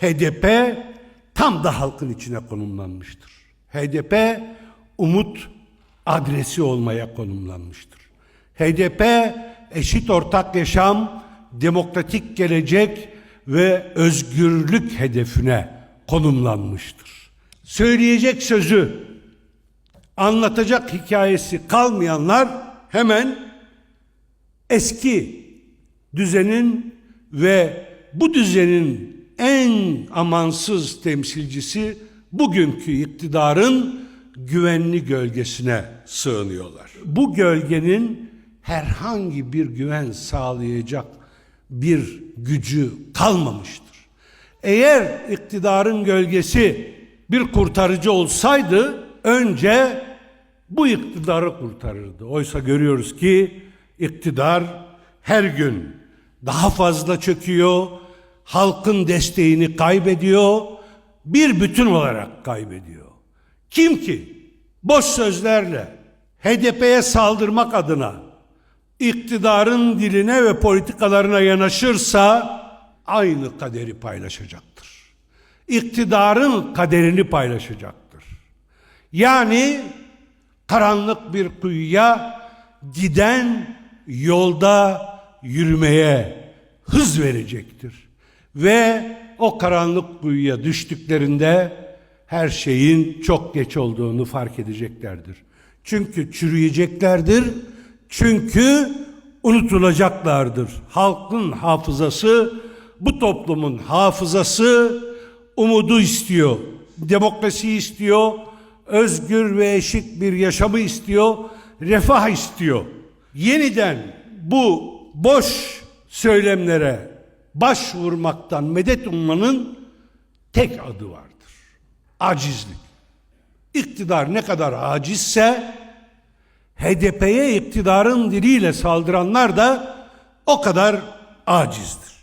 HDP tam da halkın içine konumlanmıştır. HDP umut adresi olmaya konumlanmıştır. HDP eşit ortak yaşam, demokratik gelecek ve özgürlük hedefine konumlanmıştır. Söyleyecek sözü, anlatacak hikayesi kalmayanlar hemen eski düzenin ve bu düzenin en amansız temsilcisi bugünkü iktidarın güvenli gölgesine sığınıyorlar. Bu gölgenin herhangi bir güven sağlayacak bir gücü kalmamıştır. Eğer iktidarın gölgesi bir kurtarıcı olsaydı önce bu iktidarı kurtarırdı. Oysa görüyoruz ki iktidar her gün daha fazla çöküyor, halkın desteğini kaybediyor, bir bütün olarak kaybediyor. Kim ki boş sözlerle HDP'ye saldırmak adına iktidarın diline ve politikalarına yanaşırsa aynı kaderi paylaşacaktır. İktidarın kaderini paylaşacaktır. Yani karanlık bir kuyuya giden yolda yürümeye hız verecektir. Ve o karanlık kuyuya düştüklerinde her şeyin çok geç olduğunu fark edeceklerdir. Çünkü çürüyeceklerdir. Çünkü unutulacaklardır. Halkın hafızası, bu toplumun hafızası umudu istiyor. Demokrasi istiyor. Özgür ve eşit bir yaşamı istiyor. Refah istiyor. Yeniden bu boş söylemlere başvurmaktan medet ummanın tek adı vardır. Acizlik. İktidar ne kadar acizse HDP'ye iktidarın diliyle saldıranlar da o kadar acizdir.